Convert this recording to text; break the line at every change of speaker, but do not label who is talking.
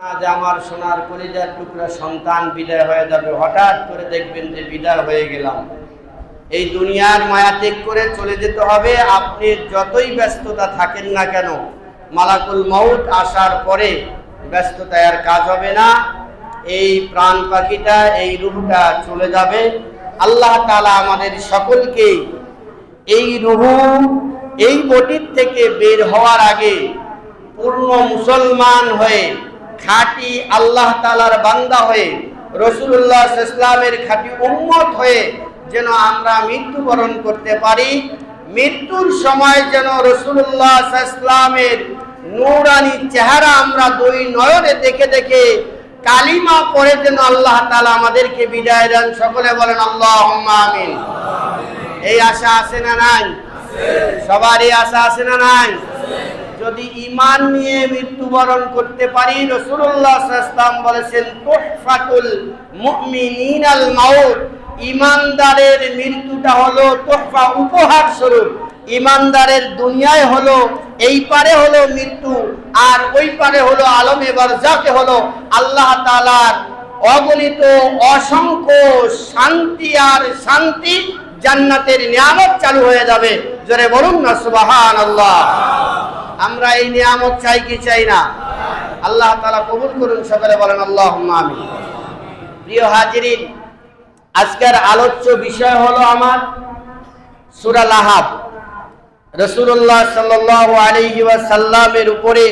আজ আমার সোনার কলিজার টুকরা সন্তান বিদায় হয়ে যাবে। হঠাৎ করে দেখবেন যে বিদায় হয়ে গেলাম। এই দুনিয়ার মায়া ত্যাগ করে চলে যেতে হবে। আপনি যতই ব্যস্ততা থাকেন না কেন, মালাকুল মউত আসার পরে ব্যস্ততায় আর কাজ হবে না। এই প্রাণ পাখিটা, এই রুহটা চলে যাবে। আল্লাহ তালা আমাদের সকলকে এই রুহু, এই বটির থেকে বের হওয়ার আগে পূর্ণ মুসলমান হয়ে খাঁটি আল্লাহ তালার বান্দা হয়ে রসুল্লাহ ইসলামের খাঁটি উম্মত হয়ে যেন আমরা মৃত্যুবরণ করতে পারি, মৃত্যুর সময় যেন রসুল্লাহ ইসলামের নূরানি চেহারা আমরা দুই নয়নে দেখে দেখে কালিমা পড়ে যেন আল্লাহ তালা আমাদেরকে বিদায় দেন। সকলে বলেন আল্লাহ আমিন। এই আশা আছে না নাই? সবারই আশা আছে না নাই? যদি ইমান নিয়ে মৃত্যুবরণ করতে পারি রসুল্লাহ ইসলাম বলেছেন, তোহফাতুল মুমিনিনাল মাউত। ইমানদারের মৃত্যুটা হলো তোহফা উপহার স্বরূপ। ইমানদারের দুনিয়ায় হলো, এই পারে হলো মৃত্যু, আর ওই পারে হলো আলমে বারজাকে হলো আল্লাহ তাআলার অগণিত অসংখ্য শান্তি আর শান্তি জান্নাতের নিয়ামত চালু হয়ে যাবে। জোরে বলুন না সুবাহান আল্লাহ আমরা এই নিয়ামত চাই কি চাই না? আল্লাহ তালা কবুল করুন, সকালে বলেন আল্লাহ আমি প্রিয় হাজিরিন, আজকের আলোচ্য বিষয় হলো আমার সুরাল লাহাব। রসুল্লাহ সাল্লাল্লাহু আলাইহি সাল্লামের উপরে